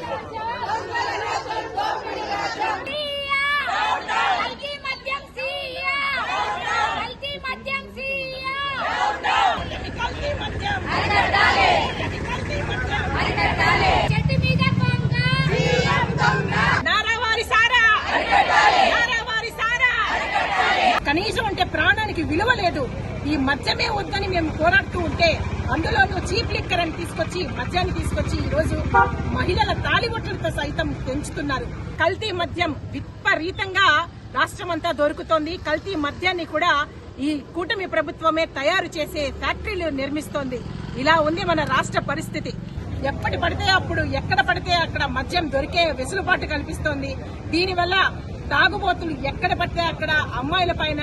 Yeah. విలువ లేదు. ఈ మద్యమే వద్దని మేము పోరాడుతూ ఉంటే అందులోనూ చీప్ లిక్కర్ అని తీసుకొచ్చి మద్యాన్ని తీసుకొచ్చి ఈ రోజు మహిళల తాలిబొట్లతో సైతం పెంచుతున్నారు. కల్తీ మద్యం విపరీతంగా రాష్ట్రమంతా దొరుకుతోంది. కల్తీ మద్యాన్ని కూడా ఈ కూటమి ప్రభుత్వమే తయారు చేసే ఫ్యాక్టరీలు నిర్మిస్తోంది. ఇలా ఉంది మన రాష్ట్ర పరిస్థితి. ఎప్పటి పడితే అప్పుడు ఎక్కడ పడితే అక్కడ మద్యం దొరికే వెసులుబాటు కల్పిస్తోంది. దీనివల్ల తాగుబోతులు ఎక్కడ పడితే అక్కడ అమ్మాయిల పైన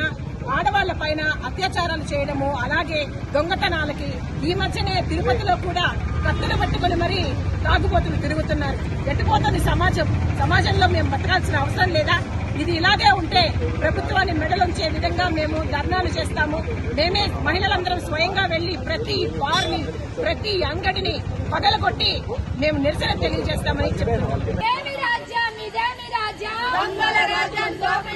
ఆడవాళ్ళ పైన అత్యాచారాలు చేయడము అలాగే దొంగతనాలకి ఈ మధ్యనే తిరుపతిలో కూడా కత్తులు పట్టుకుని మరీ తాగుబోతులు తిరుగుతున్నారు. ఎట్టుపోతుంది సమాజం? సమాజంలో మేము బతకాల్సిన అవసరం లేదా? ఇది ఇలాగే ఉంటే ప్రభుత్వాన్ని మెడలుంచే విధంగా మేము ధర్నాలు చేస్తాము. మేమే మహిళలందరం స్వయంగా వెళ్ళి ప్రతి బార్ని ప్రతి అంగడిని పగలగొట్టి మేము నిరసన తెలియజేస్తామని చెప్తున్నాం. Sergeant Lopez.